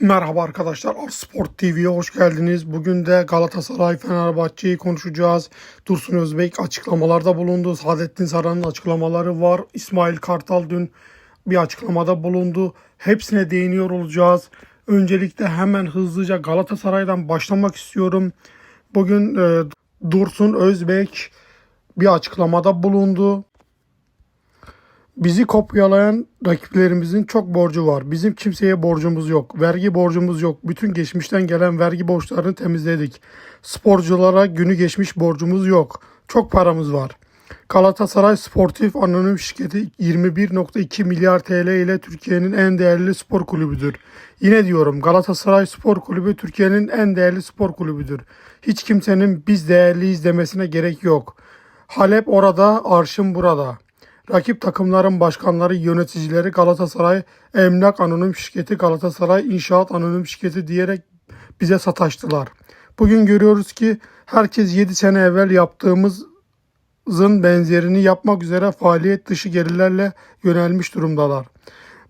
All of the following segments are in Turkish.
Merhaba arkadaşlar, Sport TV'ye hoş geldiniz. Bugün de Galatasaray Fenerbahçe'yi konuşacağız. Dursun Özbek açıklamalarda bulundu. Saadettin Saran'ın açıklamaları var. İsmail Kartal dün bir açıklamada bulundu. Hepsine değiniyor olacağız. Öncelikle hemen hızlıca Galatasaray'dan başlamak istiyorum. Bugün e, Dursun Özbek bir açıklamada bulundu. Bizi kopyalayan rakiplerimizin çok borcu var. Bizim kimseye borcumuz yok. Vergi borcumuz yok. Bütün geçmişten gelen vergi borçlarını temizledik. Sporculara günü geçmiş borcumuz yok. Çok paramız var. Galatasaray Sportif Anonim Şirketi 21.2 milyar TL ile Türkiye'nin en değerli spor kulübüdür. Yine diyorum Galatasaray Spor Kulübü Türkiye'nin en değerli spor kulübüdür. Hiç kimsenin biz değerliyiz demesine gerek yok. Halep orada, arşın burada. Rakip takımların başkanları, yöneticileri Galatasaray Emlak Anonim Şirketi, Galatasaray İnşaat Anonim Şirketi diyerek bize sataştılar. Bugün görüyoruz ki herkes 7 sene evvel yaptığımızın benzerini yapmak üzere faaliyet dışı gelirlerle yönelmiş durumdalar.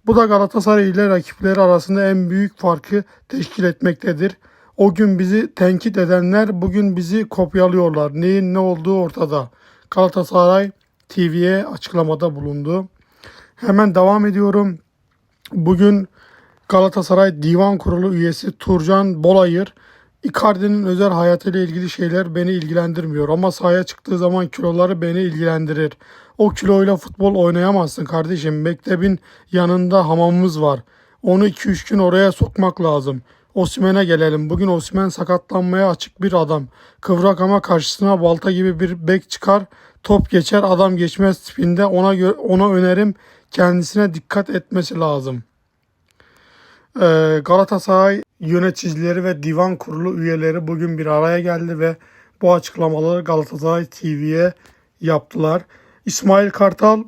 Bu da Galatasaray ile rakipleri arasında en büyük farkı teşkil etmektedir. O gün bizi tenkit edenler bugün bizi kopyalıyorlar. Neyin ne olduğu ortada. Galatasaray TV'ye açıklamada bulundu. Hemen devam ediyorum. Bugün Galatasaray Divan Kurulu üyesi Turcan Bolayır Icardi'nin özel hayatıyla ilgili şeyler beni ilgilendirmiyor ama sahaya çıktığı zaman kiloları beni ilgilendirir. O kiloyla futbol oynayamazsın kardeşim. Mektebin yanında hamamımız var. Onu 2-3 gün oraya sokmak lazım. Osimhen'e gelelim. Bugün Osimhen sakatlanmaya açık bir adam. Kıvrak ama karşısına balta gibi bir bek çıkar. Top geçer adam geçmez tipinde. Ona, ona önerim kendisine dikkat etmesi lazım. Ee, Galatasaray yöneticileri ve divan kurulu üyeleri bugün bir araya geldi ve bu açıklamaları Galatasaray TV'ye yaptılar. İsmail Kartal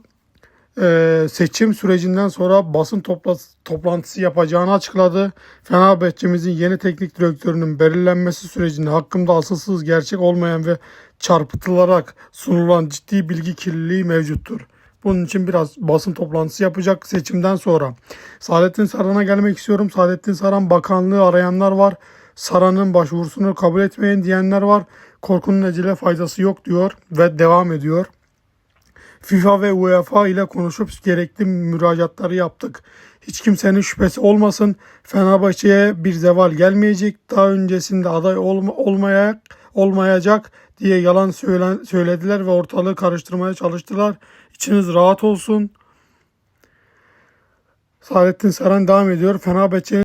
e, seçim sürecinden sonra basın topla- toplantısı yapacağını açıkladı. Fenerbahçe'mizin yeni teknik direktörünün belirlenmesi sürecinde hakkımda asılsız gerçek olmayan ve çarpıtılarak sunulan ciddi bilgi kirliliği mevcuttur. Bunun için biraz basın toplantısı yapacak seçimden sonra. Saadettin Saran'a gelmek istiyorum. Saadettin Saran bakanlığı arayanlar var. Saran'ın başvurusunu kabul etmeyin diyenler var. Korkunun ecele faydası yok diyor ve devam ediyor. FIFA ve UEFA ile konuşup gerekli müracaatları yaptık. Hiç kimsenin şüphesi olmasın. Fenerbahçe'ye bir zeval gelmeyecek. Daha öncesinde aday olma, olmaya, olmayacak diye yalan söylen, söylediler ve ortalığı karıştırmaya çalıştılar. İçiniz rahat olsun. Saadettin Saran devam ediyor. Fenerbahçe'nin